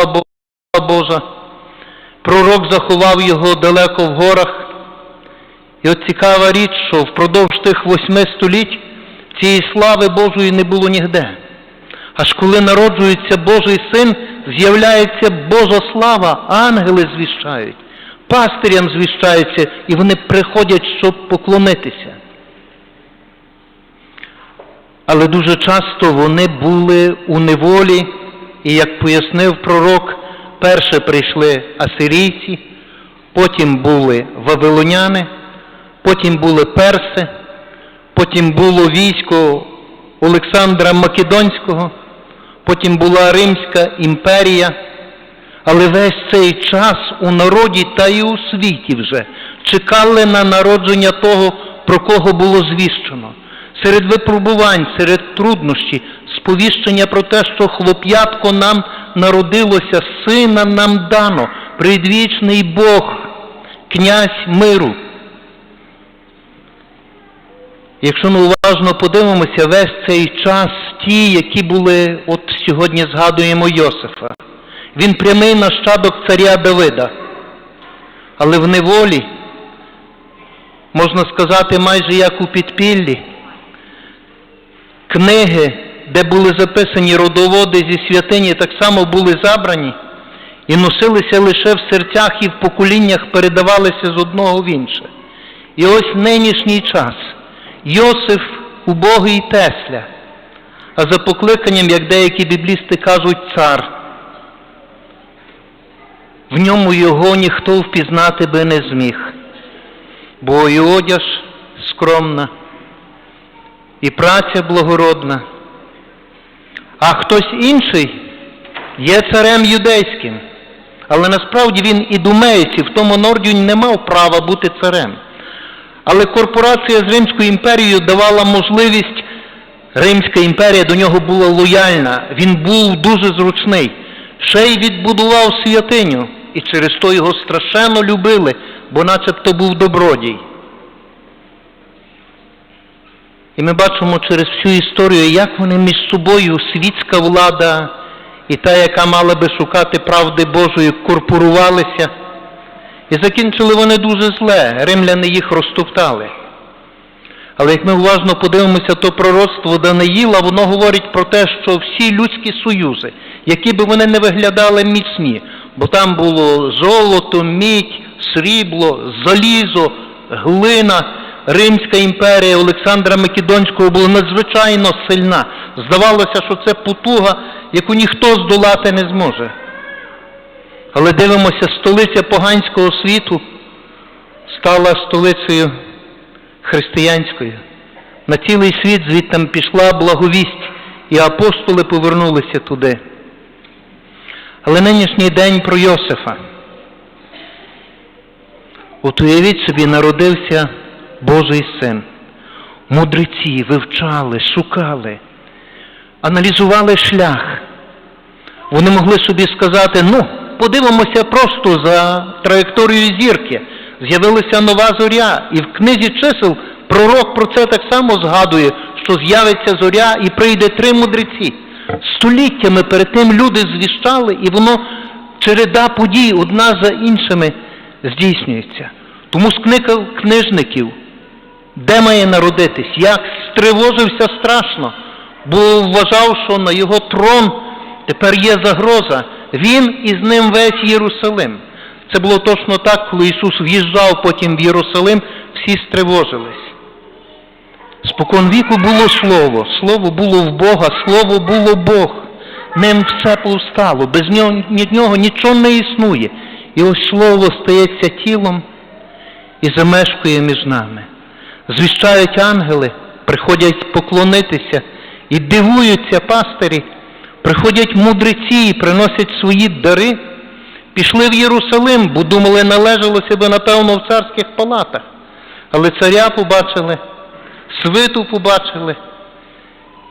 Слава Божа, пророк заховав його далеко в горах. І от цікава річ, що впродовж тих восьми століть цієї слави Божої не було нігде. Аж коли народжується Божий син, з'являється Божа слава, ангели звіщають, пастирям звіщаються, і вони приходять, щоб поклонитися. Але дуже часто вони були у неволі, і як пояснив пророк, перше прийшли асирійці, потім були вавилоняни, потім були перси, потім було військо Олександра Македонського, потім була Римська імперія. Але весь цей час у народі та й у світі вже чекали на народження того, про кого було звіщено. Серед випробувань, серед труднощів, сповіщення про те, що хлоп'ятко нам народилося, сина нам дано, предвічний Бог, князь миру. Якщо ми уважно подивимося, весь цей час ті, які були, от сьогодні згадуємо Йосифа, він прямий нащадок царя Давида, але в неволі, можна сказати, майже як у підпіллі, книги, де були записані родоводи зі святині, так само були забрані і носилися лише в серцях і в поколіннях передавалися з одного в інше. І ось нинішній час Йосиф убогий Тесля, а за покликанням, як деякі біблісти кажуть, цар. В ньому його ніхто впізнати би не зміг, бо і одяж скромна, і праця благородна, а хтось інший є царем юдейським. Але насправді він і думаючи, в тому Нордюнь не мав права бути царем. Але корпорація з Римською імперією давала можливість, Римська імперія до нього була лояльна, він був дуже зручний. Ще й відбудував святиню, і через то його страшенно любили, бо начебто був добродій. І ми бачимо через всю історію, як вони між собою, світська влада і та, яка мала би шукати правди Божої, корпорувалися. І закінчили вони дуже зле, римляни їх розтоптали. Але як ми уважно подивимося, то пророцтво Даниїла, воно говорить про те, що всі людські союзи, які би вони не виглядали міцні, бо там було золото, мідь, срібло, залізо, глина, Римська імперія Олександра Македонського була надзвичайно сильна. Здавалося, що це потуга, яку ніхто здолати не зможе. Але дивимося, столиця поганського світу стала столицею християнською. На цілий світ звідтам пішла благовість, і апостоли повернулися туди. Але нинішній день про Йосифа. От уявіть собі, народився Божий син. Мудреці вивчали, шукали, аналізували шлях. Вони могли собі сказати, ну, подивимося просто за траєкторією зірки. З'явилася нова зоря, і в книзі чисел пророк про це так само згадує, що з'явиться зоря і прийде три мудреці. Століттями перед тим люди звіщали, і воно череда подій одна за іншими здійснюється. Тому скликав книжників, де має народитись, як стривожився страшно, бо вважав, що на його трон тепер є загроза. Він і з ним весь Єрусалим. Це було точно так, коли Ісус в'їжджав потім в Єрусалим, всі стривожились. Спокон віку було Слово, Слово було в Бога, Слово було Бог. Ним все повстало, без нього, нього нічого не існує. І ось Слово стається тілом і замешкує між нами. Звіщають ангели, приходять поклонитися і дивуються пастирі, приходять мудреці і приносять свої дари. Пішли в Єрусалим, бо думали, належалося би, напевно, в царських палатах. Але царя побачили, свиту побачили.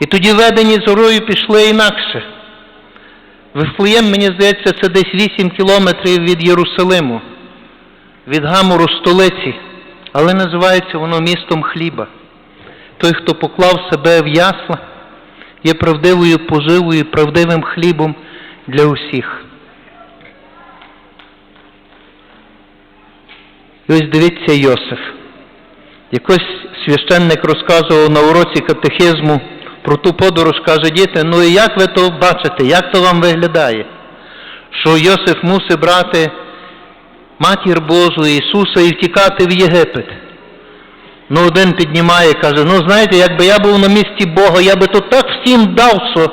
І тоді ведені зорою пішли інакше. Вифлеєм, мені здається, це десь 8 кілометрів від Єрусалиму, від гамору столиці, але називається воно містом хліба. Той, хто поклав себе в ясла, є правдивою поживою, правдивим хлібом для усіх. І ось дивіться Йосиф. Якось священник розказував на уроці катехизму про ту подорож, каже, діти, ну і як ви то бачите, як то вам виглядає? Що Йосиф мусить брати матір Божу Ісуса і втікати в Єгипет. Ну, один піднімає, каже, ну знаєте, якби я був на місці Бога, я би то так всім дав, що,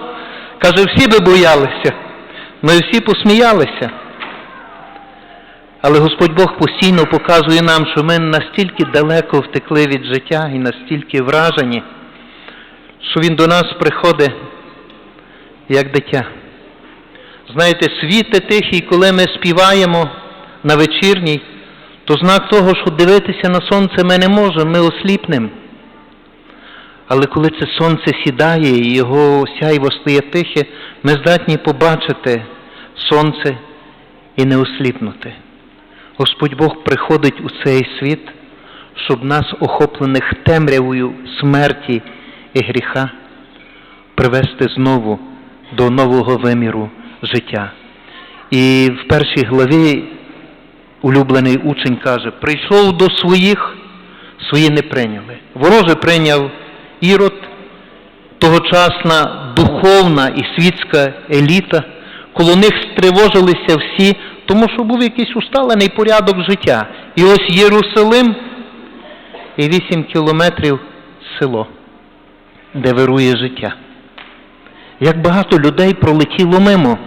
каже, всі би боялися. Ну і всі посміялися. Але Господь Бог постійно показує нам, що ми настільки далеко втекли від життя і настільки вражені, що Він до нас приходить як дитя. Знаєте, світи тихий, коли ми співаємо на вечірній, то знак того, що дивитися на сонце ми не можемо, ми осліпнемо. Але коли це сонце сідає і його сяйво стає тихе, ми здатні побачити сонце і не осліпнути. Господь Бог приходить у цей світ, щоб нас, охоплених темрявою смерті і гріха, привести знову до нового виміру життя. І в першій главі улюблений учень каже, прийшов до своїх, свої не прийняли. Вороже прийняв ірод, тогочасна духовна і світська еліта, коло них стривожилися всі, тому що був якийсь усталений порядок життя. І ось Єрусалим і вісім кілометрів село, де вирує життя. Як багато людей пролетіло мимо.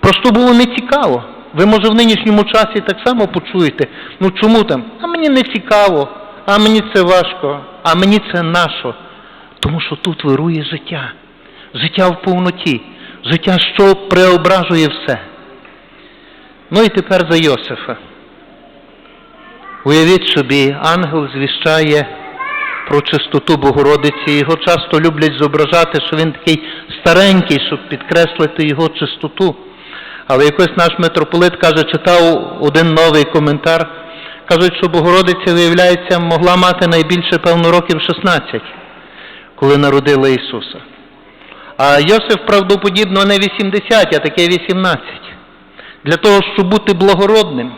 Просто було нецікаво. Ви, може, в нинішньому часі так само почуєте. Ну чому там? А мені не цікаво, а мені це важко, а мені це нашо. Тому що тут вирує життя. Життя в повноті, життя, що преображує все. Ну і тепер за Йосифа. Уявіть собі, ангел звіщає про чистоту Богородиці. Його часто люблять зображати, що він такий старенький, щоб підкреслити його чистоту. Але якось наш митрополит каже, читав один новий коментар. Кажуть, що Богородиця, виявляється, могла мати найбільше, певно, років 16, коли народила Ісуса. А Йосиф правдоподібно не 80, а таке 18. Для того, щоб бути благородним,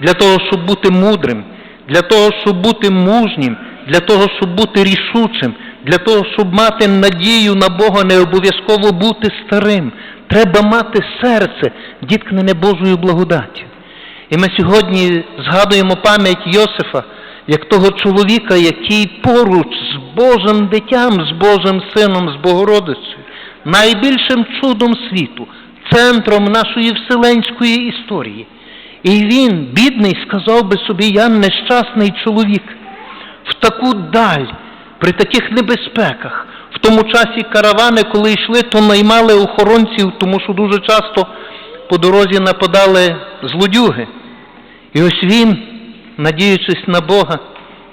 для того, щоб бути мудрим, для того, щоб бути мужнім, для того, щоб бути рішучим, для того, щоб мати надію на Бога, не обов'язково бути старим. Треба мати серце, діткнене Божою благодаттю. І ми сьогодні згадуємо пам'ять Йосифа як того чоловіка, який поруч з Божим дитям, з Божим Сином, з Богородицею, найбільшим чудом світу, центром нашої вселенської історії. І він, бідний, сказав би собі, я нещасний чоловік. В таку даль, при таких небезпеках, тому часі каравани, коли йшли, то наймали охоронців, тому що дуже часто по дорозі нападали злодюги. І ось він, надіючись на Бога,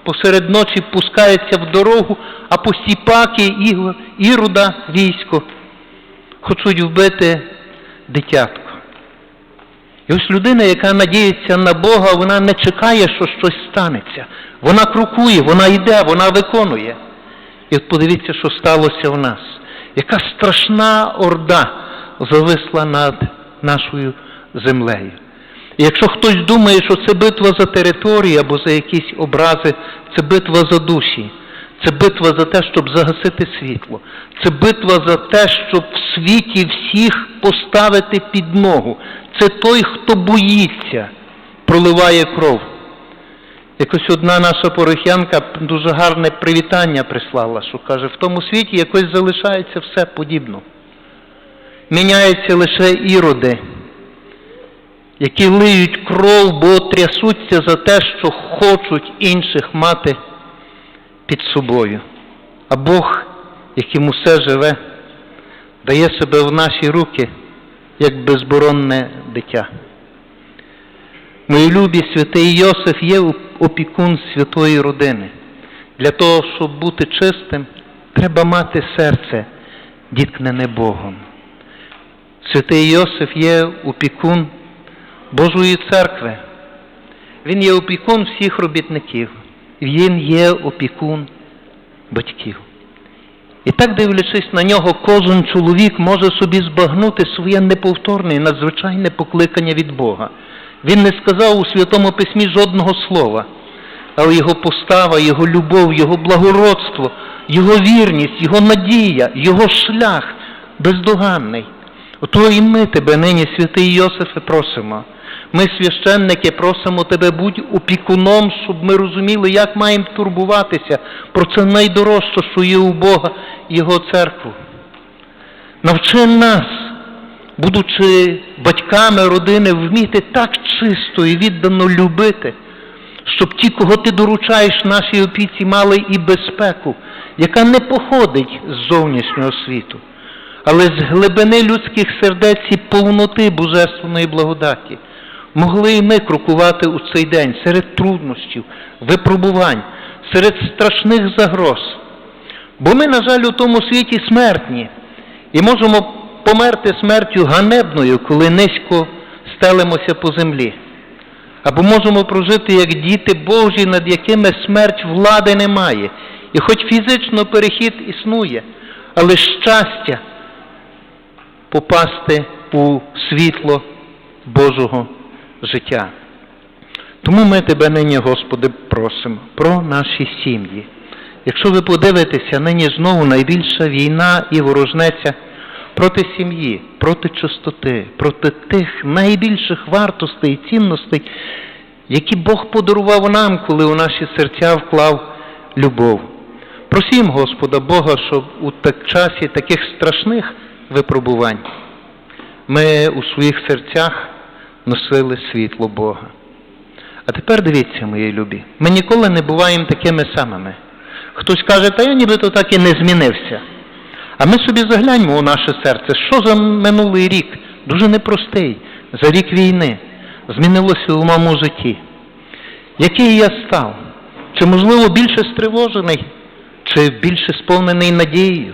посеред ночі пускається в дорогу, а посіпаки Іруда військо хочуть вбити дитятко. І ось людина, яка надіється на Бога, вона не чекає, що щось станеться. Вона крокує, вона йде, вона виконує. І от подивіться, що сталося в нас. Яка страшна орда зависла над нашою землею. І якщо хтось думає, що це битва за територію або за якісь образи, це битва за душі, це битва за те, щоб загасити світло, це битва за те, щоб в світі всіх поставити під ногу. Це той, хто боїться, проливає кров. Якось одна наша порохянка дуже гарне привітання прислала, що каже, в тому світі якось залишається все подібно. Міняються лише іроди, які лиють кров, бо трясуться за те, що хочуть інших мати під собою. А Бог, яким усе живе, дає себе в наші руки, як безборонне дитя. Мої любі, святий Йосиф є опікун святої родини. Для того, щоб бути чистим, треба мати серце, діткнене Богом. Святий Йосиф є опікун Божої церкви. Він є опікун всіх робітників. Він є опікун батьків. І так, дивлячись на нього, кожен чоловік може собі збагнути своє неповторне і надзвичайне покликання від Бога. Він не сказав у Святому Письмі жодного слова, але його постава, його любов, його благородство, його вірність, його надія, його шлях бездоганний. Ото і ми тебе нині, святий Йосифе, просимо. Ми, священники, просимо тебе, будь опікуном, щоб ми розуміли, як маємо турбуватися про це найдорожче, що є у Бога Його церкву. Навчи нас, будучи батьками родини, вміти так чисто і віддано любити, щоб ті, кого ти доручаєш нашій опіці, мали і безпеку, яка не походить з зовнішнього світу, але з глибини людських сердець і повноти божественної благодаті. Могли і ми крокувати у цей день серед труднощів, випробувань, серед страшних загроз. Бо ми, на жаль, у тому світі смертні і можемо померти смертю ганебною, коли низько стелимося по землі. Або можемо прожити як діти Божі, над якими смерть влади немає. І хоч фізично перехід існує, але щастя попасти у світло Божого життя. Тому ми тебе нині, Господи, просимо про наші сім'ї. Якщо ви подивитеся, нині знову найбільша війна і ворожнеця проти сім'ї, проти чистоти, проти тих найбільших вартостей і цінностей, які Бог подарував нам, коли у наші серця вклав любов. Просім Господа Бога, щоб у так часі таких страшних випробувань ми у своїх серцях носили світло Бога. А тепер дивіться, мої любі, ми ніколи не буваємо такими самими. Хтось каже, та я нібито так і не змінився. А ми собі загляньмо у наше серце, що за минулий рік, дуже непростий, за рік війни, змінилося у моєму житті. Який я став? Чи, можливо, більше стривожений, чи більше сповнений надією?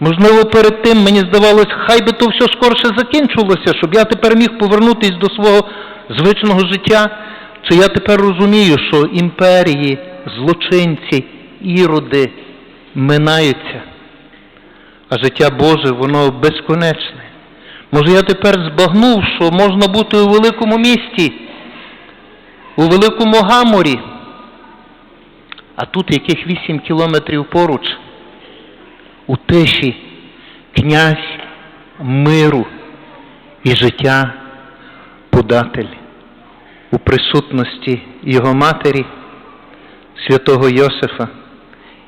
Можливо, перед тим мені здавалось, хай би то все скорше закінчилося, щоб я тепер міг повернутися до свого звичного життя. Чи я тепер розумію, що імперії, злочинці, іроди минаються, а життя Боже, воно безконечне. Може, я тепер збагнув, що можна бути у великому місті, у великому гаморі, а тут яких вісім кілометрів поруч у тиші князь миру і життя податель у присутності його матері, святого Йосифа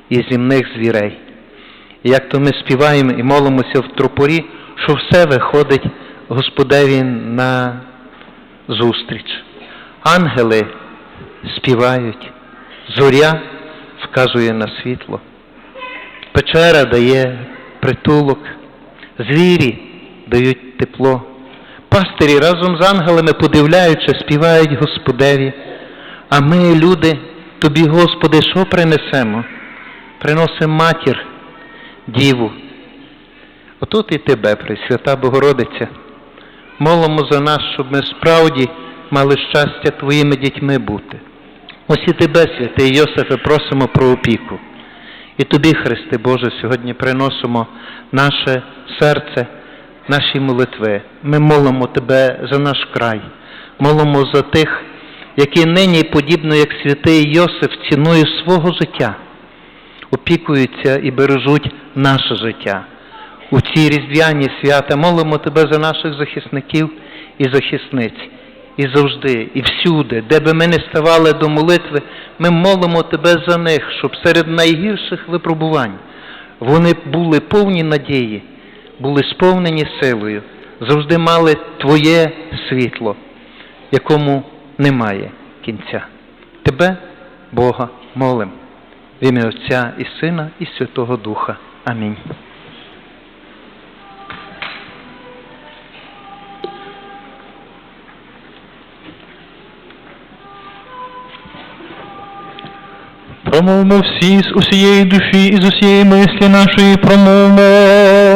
і земних звірей. І як то ми співаємо і молимося в тропорі, що все виходить Господеві на зустріч. Ангели співають, зоря вказує на світло. Печера дає притулок, звірі дають тепло. Пастирі разом з ангелами, подивляючи, співають Господеві. А ми, люди, тобі, Господи, що принесемо? Приносимо матір, Діву. Отут і тебе, Пресвята Богородиця. Молимо за нас, щоб ми справді мали щастя твоїми дітьми бути. Ось і тебе, святий Йосифе, просимо про опіку. І тобі, Христе Боже, сьогодні приносимо наше серце, наші молитви. Ми молимо Тебе за наш край, молимо за тих, які нині, подібно як святий Йосиф, ціною свого життя, опікуються і бережуть наше життя. У ці різдвяні свята молимо Тебе за наших захисників і захисниць. І завжди, і всюди, де би ми не ставали до молитви, ми молимо Тебе за них, щоб серед найгірших випробувань вони були повні надії, були сповнені силою, завжди мали Твоє світло, якому немає кінця. Тебе, Бога, молим. В ім'я Отця і Сина, і Святого Духа. Амінь. Промовмо всі з усієї душі і з усієї мислі нашої промовимо.